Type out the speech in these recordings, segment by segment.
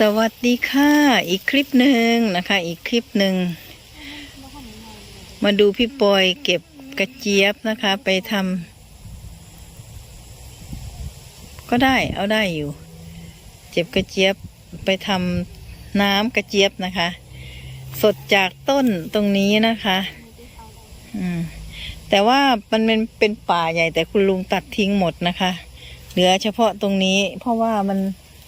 สวัสดีค่ะ อีกคลิปหนึ่งนะคะ อีกคลิปหนึ่ง มาดูพี่ปอยเก็บกระเจี๊ยบนะคะ ไปทำก็ได้เอาได้อยู่ เจ็บกระเจี๊ยบไปทำน้ำกระเจี๊ยบนะคะ สดจากต้นตรงนี้นะคะอืมแต่ว่ามันเป็นเป็นป่าใหญ่แต่คุณลุงตัดทิ้งหมดนะคะ เหลือเฉพาะตรงนี้ เพราะว่ามัน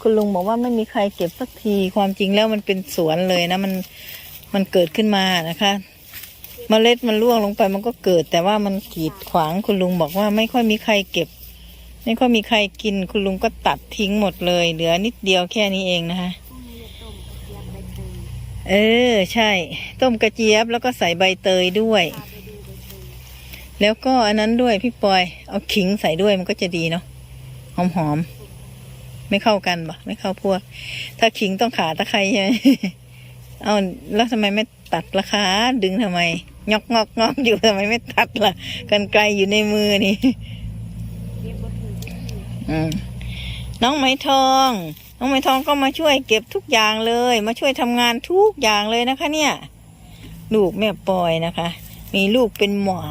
คุณลุงบอกว่าไม่มีใครเก็บสักที ความจริงแล้วมันเป็นสวนเลยนะมันมันเกิดขึ้นมานะคะเมล็ดมันร่วงลงไปมันก็เกิด แต่ว่ามันกีดขวางคุณลุงบอกว่าไม่ค่อยมีใครเก็บ ไม่ค่อยมีใครกิน คุณลุงก็ตัดทิ้งหมดเลย เหลือนิดเดียวแค่นี้เองนะคะเออ ใช่ ต้มกระเจี๊ยบแล้วก็ใส่ใบเตยด้วย แล้วก็อันนั้นด้วยพี่ปอย เอาขิงใส่ด้วยมันก็จะดีเนาะหอมหอมๆ ไม่เข้ากันปะไม่เข้าพวก ถ้าขิงต้องขาตะไคร้ใช่ไหมเอาแล้วทำไมไม่ตัดราคาดึงทำไมงอกงอกงอกอยู่ทำไมไม่ตัดล่ะ กันไกลอยู่ในมือนี่น้องไหมทอง น้องไหมทองก็มาช่วยเก็บทุกอย่างเลย มาช่วยทำงานทุกอย่างเลยนะคะ เนี่ย ลูกแม่ปอยนะคะ มีลูกเป็นหมา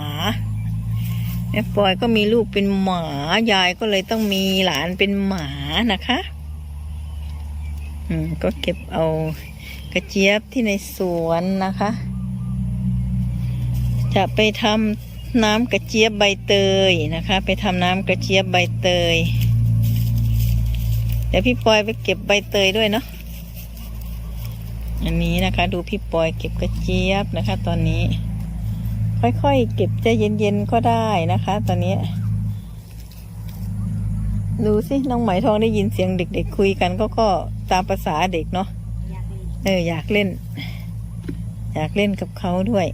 แม่ปอยก็มีลูกเป็นหมา ยายก็เลยต้องมีหลานเป็นหมานะคะ อืม ก็เก็บเอากระเจี๊ยบที่ในสวนนะคะ จะไปทำน้ำกระเจี๊ยบใบเตยนะคะ ไปทำน้ำกระเจี๊ยบใบเตย เดี๋ยวพี่ปอยไปเก็บใบเตยด้วยเนาะ อันนี้นะคะ ดูพี่ปอยเก็บกระเจี๊ยบนะคะ ตอนนี้ ค่อยๆ เก็บใจเย็นๆ ก็ได้นะคะ ตอนนี้ ดูสิน้องไหมทองได้ยินเสียงเด็ก ๆ คุยกันก็ก็ตามภาษาเด็กเนาะเอออยากเล่น อยากเล่นกับเขาด้วย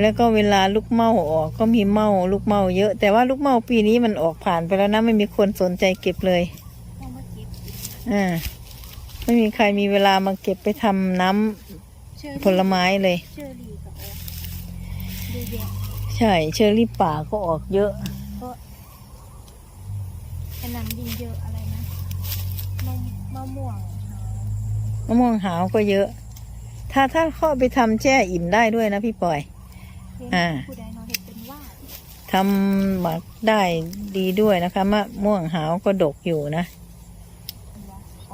แล้วก็เวลาลูกเมาออกก็มีเมาลูกเมาเยอะ แต่ว่าลูกเมาปีนี้มันออกผ่านไปแล้วนะไม่มีคนสนใจเก็บเลยอ่าไม่มีใครมีเวลามาเก็บไปทำน้ำ ผลไม้เลย เชอรี่กับโอ๊ตดูแยะใช่ เชอรี่ป่าก็ออกเยอะ ก็กระหนำดินเยอะอะไรนะมะมะม่วงหาวมะม่วงหาวก็เยอะ ถ้าถ้าเข้าไปทำแช่อิ่มได้ด้วยนะพี่ปอยเห็นอ่า ผู้ใดเนอนเห็นเป็นว่าทำหมักได้ดีด้วยนะคะมะม่วงหาวก็ดกอยู่นะ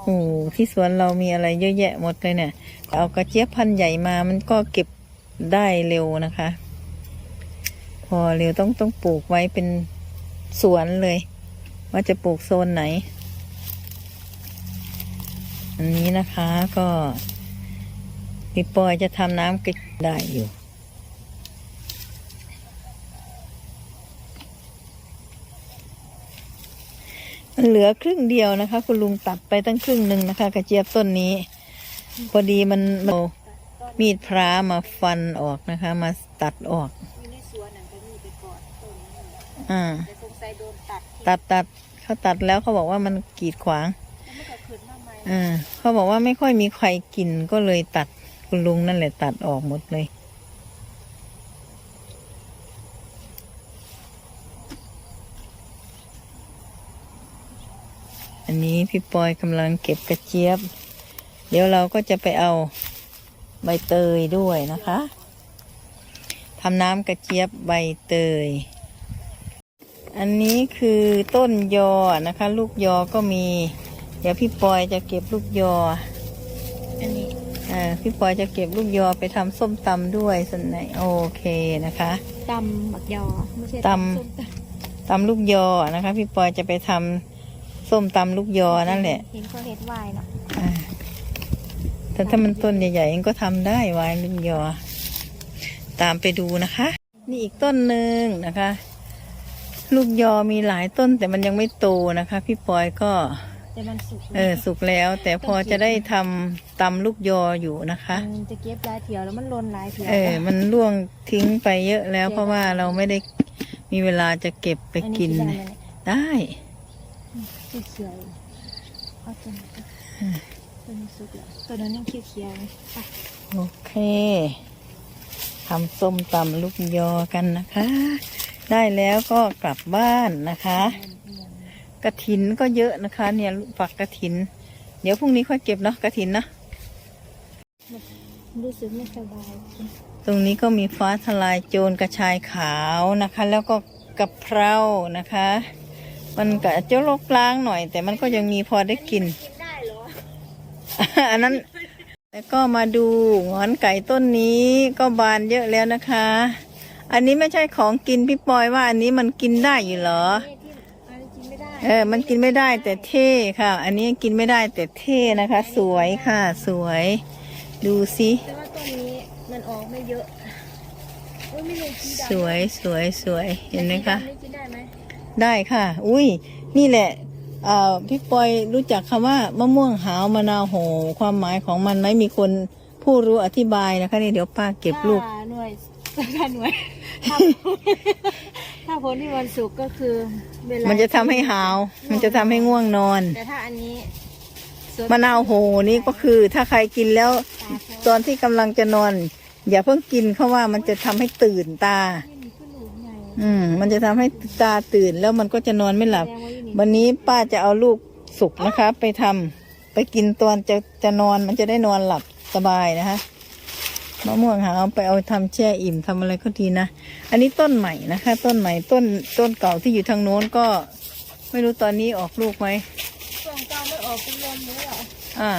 โอ้โหที่สวนเรามีอะไรเยอะแยะหมดเลยเนี่ย เอากระเจี๊ยบพันธุ์ใหญ่มามันก็เก็บได้เร็วนะคะ พอเร็วต้องต้องปลูกไว้เป็นสวนเลย ว่าจะปลูกโซนไหน อันนี้นะคะก็พี่ปอยจะทำน้ำกระได้อยู่ เหลือครึ่งเดียวนะคะ คุณลุงตัดไปตั้งครึ่งหนึ่งนะคะ กระเจี๊ยบต้นนี้ พอดีมันเอามีดพระมาฟันออกนะคะ มาตัดออกอยู่ในสวนนั่นก็มีไปก่อนต้นนั้นอ่าตัดตัดเขาตัดแล้วเขาบอกว่ามันกีดขวางอ่าเขาบอกว่าไม่ค่อยมีใครกินก็เลยตัดคุณลุงนั่นแหละตัดออกหมดเลย นนี้พี่ปอยกำลังเก็บกระเจี๊ยบ เดี๋ยวเราก็จะไปเอาใบเตยด้วยนะคะทำน้ำกระเจี๊ยบใบเตย อันนี้คือต้นยอนะคะ ลูกยอก็มี เดี๋ยวพี่ปอยจะเก็บลูกยอ อันนี้อ่าพี่ปอยจะเก็บลูกยอไปทำส้มตำด้วยส่วนไหนโอเคนะคะตำบักยอไม่ใช่ตำส้มตตำลูกยอนะคะ พี่ปอยจะไปทำ ส้มตำลูกยอำนั่นแหละเห็นเขาเห็ดวายเนาะอ่าแต่ถ้ามันต้นใหญ่ๆเองก็ทำได้ไว้ลูกยอ ตามไปดูนะคะ นี่อีกต้นหนึ่งนะคะ ลูกยอมีหลายต้นแต่มันยังไม่โตนะคะ พี่ปอยก็ แต่มันสุกเออสุกแล้ว แต่พอจะได้ทำตำลูกยออยู่นะคะ มันจะเก็บหลายเถียวแล้วมันหลนหลายเถียวเออ มันล่วงทิ้งไปเยอะแล้ว เพราะว่าเราไม่ได้มีเวลาจะเก็บไปอักินคือได้ ไหมได้เนี่ยเขียวเอาตัวนี้ตัวนี้สุกแล้วตัวนั้นยังเขียวๆเลยไปโอเคทำส้มตำลูกยอกันนะคะ ได้แล้วก็กลับบ้านนะคะ กระถินก็เยอะนะคะ เนี่ยฝักกระถิน เดี๋ยวพรุ่งนี้ค่อยเก็บเนาะกระถินนะรู้สึกไม่สบาย ตรงนี้ก็มีฟ้าทลายโจรกระชายขาวนะคะ แล้วก็กะเพรานะคะ มันก็จะลกล้างหน่อย แต่มันก็ยังมีพอได้กินกินได้เหรออันนั้น แล้วก็มาดูหงอนไก่ต้นนี้ก็บานเยอะแล้วนะคะ อันนี้ไม่ใช่ของกินพี่ปอยว่าอันนี้มันกินได้อยู่เหรอนี่ที่อันนี้กินไม่ได้เออ มันกินไม่ได้แต่เท่ค่ะ อันนี้กินไม่ได้แต่เท่นะคะ สวยค่ะ สวย ดูสิแต่ว่าต้นนี้มันออกไม่เยอะอุ้ยไม่รู้กินได้สวยสวยสวยเห็นไหมคะนี่กิน ได้ไหมได้ค่ะ อุ้ย นี่แหละเอ่อพี่ปอยรู้จักคำว่ามะม่วงหาวมะนาวโห ความหมายของมันไหมมีคนผู้รู้อธิบายนะคะนี่เดี๋ยวป้าเก็บลูกถ้าหน่วยถ้าหน่วยถ้าถ้าผลที่วันศุกร์ก็คือเวลามันจะทำให้หาว มันจะทำให้ง่วงนอน แต่ถ้าอันนี้สดมะนาวโหนี่ก็คือ ถ้าใครกินแล้ว ตอนที่กำลังจะนอน อย่าเพิ่งกินเพราะว่ามันจะทำให้ตื่นตา อืม มันจะทำให้ตาตื่นแล้วมันก็จะนอนไม่หลับแสดงว่าอยู่นี่วันนี้ป้าจะเอาลูกสุกนะคะ ไปทำไปกินตอนจะจะนอนมันจะได้นอนหลับสบายนะคะมะม่วงหาเอาไปเอาทำแช่อิ่มทำอะไรก็ดีนะ อันนี้ต้นใหม่นะคะ ต้นใหม่ต้นต้นเก่าที่อยู่ทางโน้นก็ ไม่รู้ตอนนี้ออกลูกไหมส่วนเก้าไม่ออกเป็นลมเลยเหรออ่า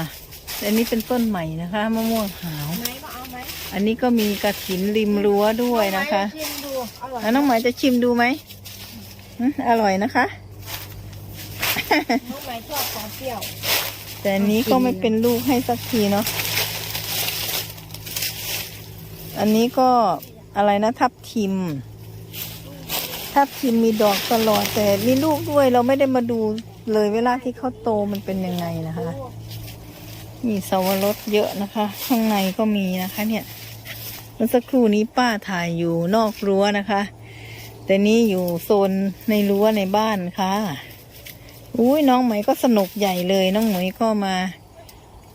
แต่อันนี้เป็นต้นใหม่นะคะมะม่วงหาวไหนมา เอาไหมอันนี้ก็มีกระถินริมรั้วด้วยนะคะเอาไหมชิมดูอร่อยแล้วน้องหมายจะชิมดูไหมอืมอร่อยนะคะ น้องไหมชอบของเปรี้ยวแต่อันนี้ก็ไม่เป็นลูกให้สักทีเนาะ อันนี้ก็อะไรนะทับทิม ทับทิมมีดอกตลอดแต่มีลูกด้วยเราไม่ได้มาดูเลยเวลาที่เขาโตมันเป็นยังไงนะคะ มีสวรสเยอะนะคะ ข้างในก็มีนะคะ เนี่ยเมื่อสักครู่นี้ป้าถ่ายอยู่นอกรั้วนะคะ แต่นี่อยู่โซนในรั้วในบ้านค่ะอุ้ยน้องไหมก็สนุกใหญ่เลย น้องไหมก็มา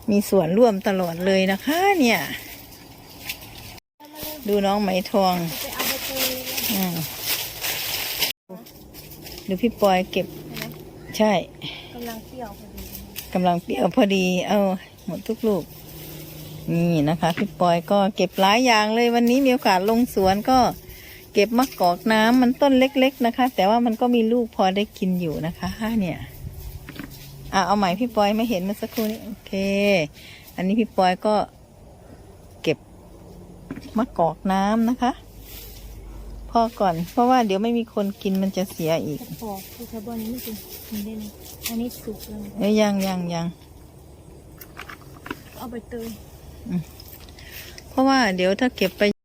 มีส่วนร่วมตลอดเลยนะคะ เนี่ย ดูน้องไหมทองไปเอาไปเตยเลยอืมดูพี่ปอยเก็บนะใช่กำลังเปรี้ยวพอดีกำลังเปรี้ยวพอดี เอา หมดทุกลูก นี่นะคะพี่ปอยก็เก็บหลายอย่างเลยวันนี้มีโอกาสลงสวนก็เก็บมะกอกน้ำมันต้นเล็ก ๆ นะคะ แต่ว่ามันก็มีลูกพอได้กินอยู่นะคะเนี่ยอะเอาใหม่พี่ปอยไม่เห็นเมื่อสักครู่นี้โอเค อันนี้พี่ปอยก็เก็บมะกอกน้ำนะคะ พอก่อน เพราะว่าเดี๋ยวไม่มีคนกินมันจะเสียอีกกระปอกคือคาร์บอนนี้ไม่กินกินได้เลยอันนี้สุกเลยเอ้ยยังยังยัง เอาไปเตยเพราะว่าเดี๋ยวถ้าเก็บไป